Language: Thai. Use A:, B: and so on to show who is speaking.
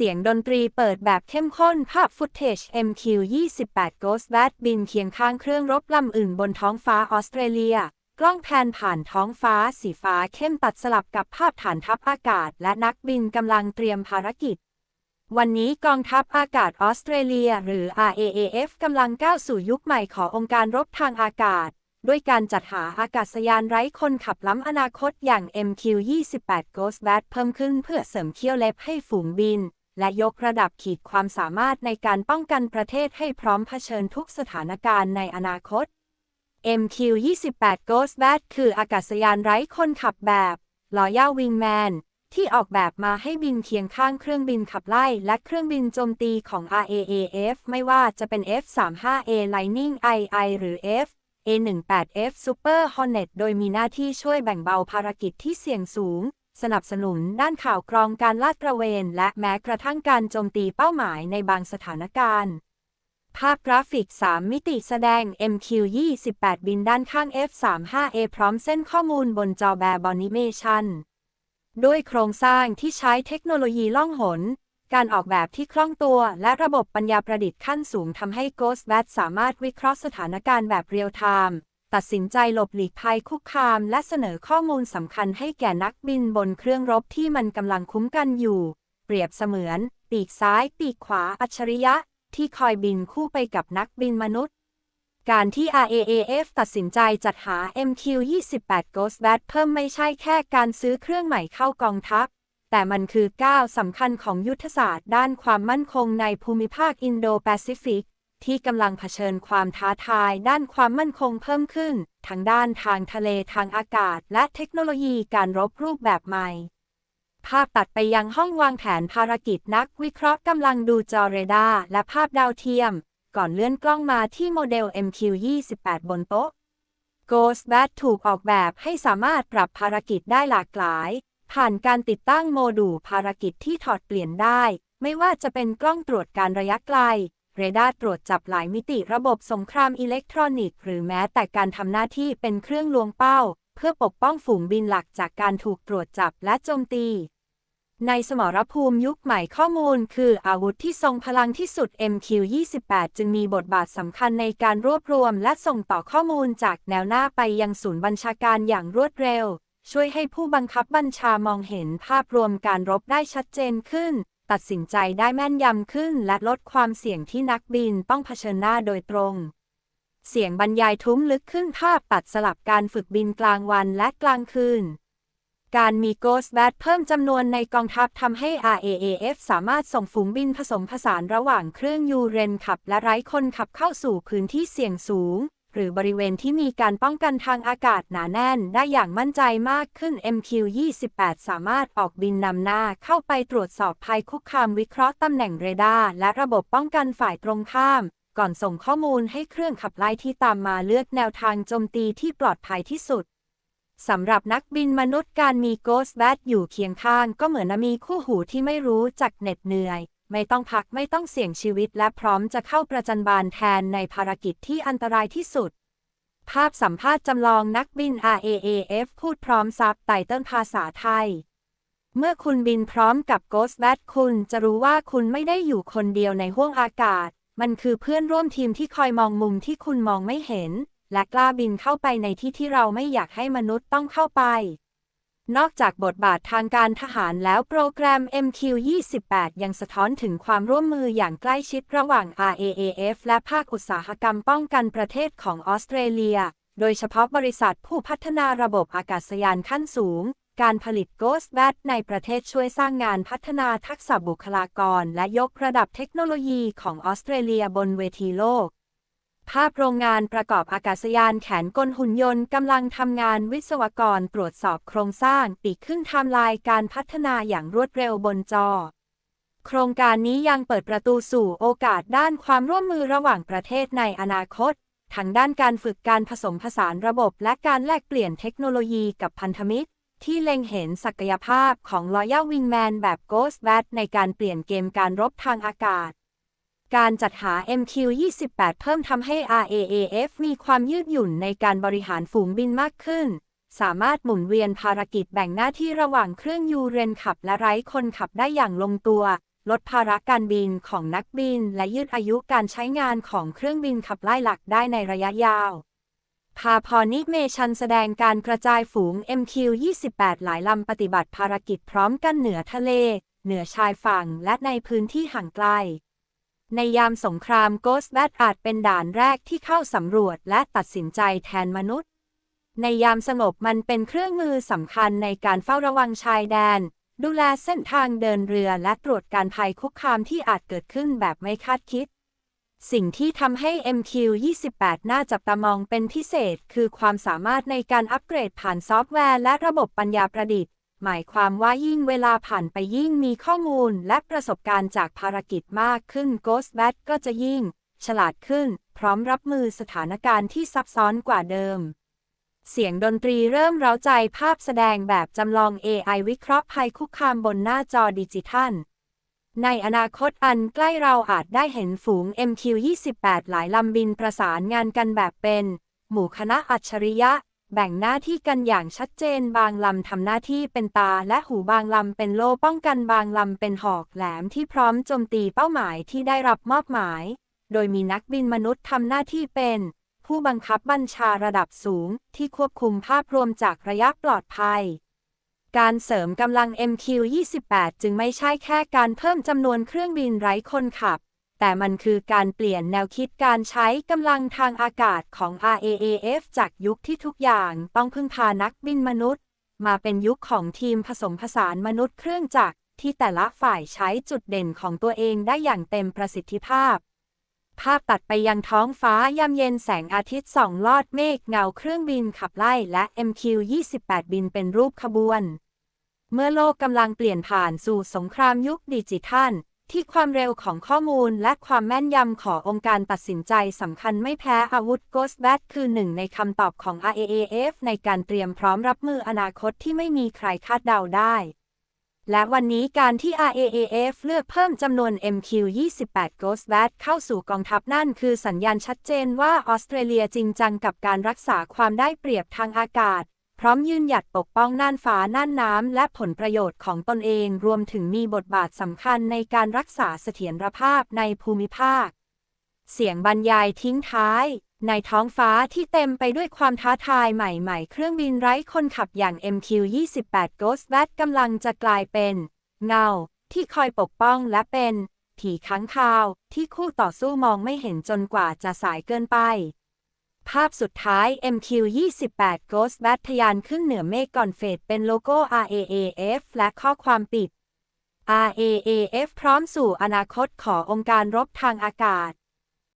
A: เสียงดนตรีเปิดแบบเข้มข้นภาพฟุตเทจ MQ28 Ghost Bat บินเคียงข้างเครื่องรบลำอื่นบนท้องฟ้าออสเตรเลีย กล้องแพนผ่านท้องฟ้าสีฟ้าเข้มตัดสลับกับภาพฐานทัพอากาศ และนักบินกำลังเตรียมภารกิจ วันนี้กองทัพอากาศออสเตรเลีย หรือ RAAF กำลังก้าวสู่ยุคใหม่ขององค์การรบทางอากาศด้วยการจัดหาอากาศยานไร้คนขับล้ำอนาคตอย่าง MQ28 Ghost Bat เพิ่มขึ้นเพื่อเสริมเขี้ยวเล็บให้ฝูงบิน และยกระดับขีดความสามารถในการป้องกันประเทศให้พร้อมเผชิญทุกสถานการณ์ในอนาคต MQ28 Ghost Bat คืออากาศยานไร้คนขับแบบ Loyal Wingman ที่ออกแบบมาให้บินเคียงข้างเครื่องบินขับไล่และเครื่องบินโจมตีของ RAAF ไม่ว่าจะเป็น F-35A Lightning II หรือ F A-18F Super Hornet โดยมีหน้าที่ช่วยแบ่งเบาภารกิจที่เสี่ยงสูง สนับสนุนด้านข่าวกรองการลาดตระเวน และแม้กระทั่งการโจมตีเป้าหมายในบางสถานการณ์ ภาพกราฟิก 3 มิติแสดง MQ28 บินด้านข้าง F35A พร้อมเส้นข้อมูลบนจอแบบอนิเมชันด้วยโครงสร้างที่ใช้เทคโนโลยีล่องหน การออกแบบที่คล่องตัวและระบบปัญญาประดิษฐ์ขั้นสูงทำให้ Ghostbat สามารถวิเคราะห์สถานการณ์แบบเรียลไทม์ ตัดสินใจหลบหลีกภัยคุกคาม และเสนอข้อมูลสำคัญให้แก่นักบินบนเครื่องรบที่มันกำลังคุ้มกันอยู่ เปรียบเสมือน ปีกซ้าย ปีกขวาอัจฉริยะ ที่คอยบินคู่ไปกับนักบินมนุษย์ การที่ RAAF ตัดสินใจจัดหา MQ-28 Ghostbat เพิ่มไม่ใช่แค่การซื้อเครื่องใหม่เข้ากองทัพ แต่มันคือก้าวสำคัญของยุทธศาสตร์ด้านความมั่นคงในภูมิภาคอินโดแปซิฟิก ที่กำลังเผชิญความท้าทายด้านความมั่นคงเพิ่มขึ้น ทั้งด้านทางทะเลทางอากาศ และเทคโนโลยีการรบรูปแบบใหม่ ภาพตัดไปยังห้องวางแผนภารกิจนักวิเคราะห์กำลังดูจอเรดาร์และภาพดาวเทียม ก่อนเลื่อนกล้องมาที่โมเดล MQ28 บนโต๊ะ Ghostbat ถูกออกแบบให้สามารถปรับภารกิจได้หลากหลาย ผ่านการติดตั้งโมดูลภารกิจที่ถอดเปลี่ยนได้ ไม่ว่าจะเป็นกล้องตรวจการระยะไกล เรดาร์ตรวจจับหลายมิติระบบสงครามอิเล็กทรอนิกส์ หรือแม้แต่การทำหน้าที่เป็นเครื่องลวงเป้า เพื่อปกป้องฝูงบินหลักจากการถูกตรวจจับและโจมตี ในสมรภูมิยุคใหม่ข้อมูล คืออาวุธที่ทรงพลังที่สุด MQ-28 จึงมีบทบาทสำคัญในการรวบรวม และส่งต่อข้อมูลจากแนวหน้าไปยังศูนย์บัญชาการอย่างรวดเร็วช่วยให้ผู้บังคับบัญชามองเห็นภาพรวมการรบได้ชัดเจนขึ้น ตัดสินใจได้แม่นยำขึ้นและลดความเสี่ยงที่นักบินต้องเผชิญหน้าโดยตรง เสียงบรรยายทุ้มลึกขึ้นภาพตัดสลับการฝึกบินกลางวันและกลางคืน การมี Ghost Bat เพิ่มจำนวนในกองทัพทำให้ RAAF สามารถส่งฝูงบินผสมผสานระหว่างเครื่องยูเรนขับและไร้คนขับเข้าสู่พื้นที่เสี่ยงสูง หรือบริเวณที่มีการป้องกันทางอากาศหนาแน่นได้อย่างมั่นใจมากขึ้น MQ-28 สามารถออกบินนำหน้าเข้าไปตรวจสอบภัยคุกคามวิเคราะห์ตำแหน่งเรดาร์และระบบป้องกันฝ่ายตรงข้าม ก่อนส่งข้อมูลให้เครื่องขับไล่ที่ตามมาเลือกแนวทางโจมตีที่ปลอดภัยที่สุดสำหรับนักบินมนุษย์การมี Ghost Bat อยู่เคียงข้างก็เหมือนมีคู่หูที่ไม่รู้จักเหน็ดเหนื่อย ไม่ต้องพักไม่ต้องเสี่ยงชีวิตและพร้อมจะเข้าประจันบานแทนในภารกิจที่อันตรายที่สุด ภาพสัมภาษณ์จำลองนักบิน RAAF พูดพร้อมซับไตเติ้ลภาษาไทย เมื่อคุณบินพร้อมกับ Ghost Bat คุณจะรู้ว่าคุณไม่ได้อยู่คนเดียวในห้วงอากาศ มันคือเพื่อนร่วมทีมที่คอยมองมุมที่คุณมองไม่เห็น และกล้าบินเข้าไปในที่ที่เราไม่อยากให้มนุษย์ต้องเข้าไป นอกจากบทบาททางการทหารแล้วโปรแกรม MQ28 ยังสะท้อนถึงความร่วมมืออย่างใกล้ชิดระหว่าง RAAF และภาคอุตสาหกรรมป้องกันประเทศของออสเตรเลีย โดยเฉพาะบริษัทผู้พัฒนาระบบอากาศยานขั้นสูง การผลิต Ghost Bat ในประเทศช่วยสร้างงานพัฒนาทักษะบุคลากร และยกระดับเทคโนโลยีของออสเตรเลียบนเวทีโลก ภาพโรงงานประกอบอากาศยานแขนกลหุ่นยนต์กำลังทำงานวิศวกรตรวจสอบโครงสร้างปีกขึ้นไทม์ไลน์การพัฒนาอย่างรวดเร็วบนจอ โครงการนี้ยังเปิดประตูสู่โอกาสด้านความร่วมมือระหว่างประเทศในอนาคตทั้งด้านการฝึกการผสมผสานระบบและการแลกเปลี่ยนเทคโนโลยีกับพันธมิตร ที่เล็งเห็นศักยภาพของ Royal Wingman แบบ Ghost Bat ในการเปลี่ยนเกมการรบทางอากาศ การจัดหา MQ-28 เพิ่มทำให้ RAAF มีความยืดหยุ่นในการบริหารฝูงบินมากขึ้น สามารถหมุนเวียนภารกิจแบ่งหน้าที่ระหว่างเครื่องยูเรนขับและไร้คนขับได้อย่างลงตัว ลดภาระการบินของนักบิน และยืดอายุการใช้งานของเครื่องบินขับไล่หลักได้ในระยะยาวพาพอนิเมชันแสดงการกระจายฝูง MQ-28 หลายลำปฏิบัติภารกิจพร้อมกันเหนือทะเล เหนือชายฝั่งและในพื้นที่ห่างไกล ในยามสงคราม Ghost Bat อาจเป็นด่านแรกที่เข้าสำรวจและตัดสินใจแทนมนุษย์ ในยามสงบมันเป็นเครื่องมือสำคัญในการเฝ้าระวังชายแดน ดูแลเส้นทางเดินเรือและตรวจการภัยคุกคามที่อาจเกิดขึ้นแบบไม่คาดคิด สิ่งที่ทำให้ MQ-28 น่าจับตามองเป็นพิเศษ คือความสามารถในการอัปเกรดผ่านซอฟต์แวร์และระบบปัญญาประดิษฐ์ หมายความว่ายิ่งเวลาผ่านไปยิ่งมีข้อมูลและประสบการณ์จากภารกิจมากขึ้น Ghostbat ก็จะยิ่ง ฉลาดขึ้น พร้อมรับมือสถานการณ์ที่ซับซ้อนกว่าเดิม เสียงดนตรีเริ่มเร้าใจภาพแสดงแบบจำลอง AI วิเคราะห์ภัยคุกคามบนหน้าจอดิจิทัล ในอนาคตอันใกล้เราอาจได้เห็นฝูง MQ-28 หลายลำบินประสานงานกันแบบเป็น หมู่คณะอัจฉริยะ แบ่งหน้าที่กันอย่างชัดเจนบางลำทำหน้าที่เป็นตาและหูบางลำเป็นโล่ป้องกันบางลำเป็นหอกแหลมที่พร้อมโจมตีเป้าหมายที่ได้รับมอบหมาย โดยมีนักบินมนุษย์ทำหน้าที่เป็น ผู้บังคับบัญชาระดับสูงที่ควบคุมภาพรวมจากระยะปลอดภัย การเสริมกำลัง MQ-28 จึงไม่ใช่แค่การเพิ่มจำนวนเครื่องบินไร้คนขับ แต่มันคือการเปลี่ยนแนวคิดการใช้กำลังทางอากาศของ RAAF จากยุคที่ทุกอย่างต้องพึ่งพานักบินมนุษย์ มาเป็นยุคของทีมผสมผสานมนุษย์เครื่องจักรที่แต่ละฝ่ายใช้จุดเด่นของตัวเองได้อย่างเต็มประสิทธิภาพ ภาพตัดไปยังท้องฟ้ายามเย็นแสงอาทิตย์ส่องลอดเมฆเงาเครื่องบินขับไล่และ MQ-28 บินเป็นรูปขบวน เมื่อโลกกำลังเปลี่ยนผ่านสู่สงครามยุคดิจิทัล ที่ความเร็วของข้อมูลและความแม่นยำขององค์การตัดสินใจสำคัญไม่แพ้อาวุธ Ghostbat คือหนึ่งในคำตอบของ RAAF ในการเตรียมพร้อมรับมืออนาคตที่ไม่มีใครคาดเดาได้ และวันนี้การที่ RAAF เลือกเพิ่มจำนวน MQ-28 Ghostbat เข้าสู่กองทัพนั่นคือสัญญาณชัดเจนว่าออสเตรเลียจริงจังกับการรักษาความได้เปรียบทางอากาศ พร้อมยืนหยัดปกป้องน่านฟ้าน่านน้ำและผลประโยชน์ของตนเอง รวมถึงมีบทบาทสำคัญในการรักษาเสถียรภาพในภูมิภาค เสียงบรรยายทิ้งท้าย ในท้องฟ้าที่เต็มไปด้วยความท้าทายใหม่ๆ เครื่องบินไร้คนขับอย่าง MQ-28 Ghostbat กำลังจะกลายเป็น เงา ที่คอยปกป้องและเป็น ผีค้างคาว ที่คู่ต่อสู้มองไม่เห็นจนกว่าจะสายเกินไป ภาพสุดท้าย MQ-28 Ghostbat ทยานขึ้นเหนือเมฆก่อนเฟดเป็นโลโก้ RAAF และข้อความปิด RAAF พร้อมสู่อนาคตขององค์การรบทางอากาศ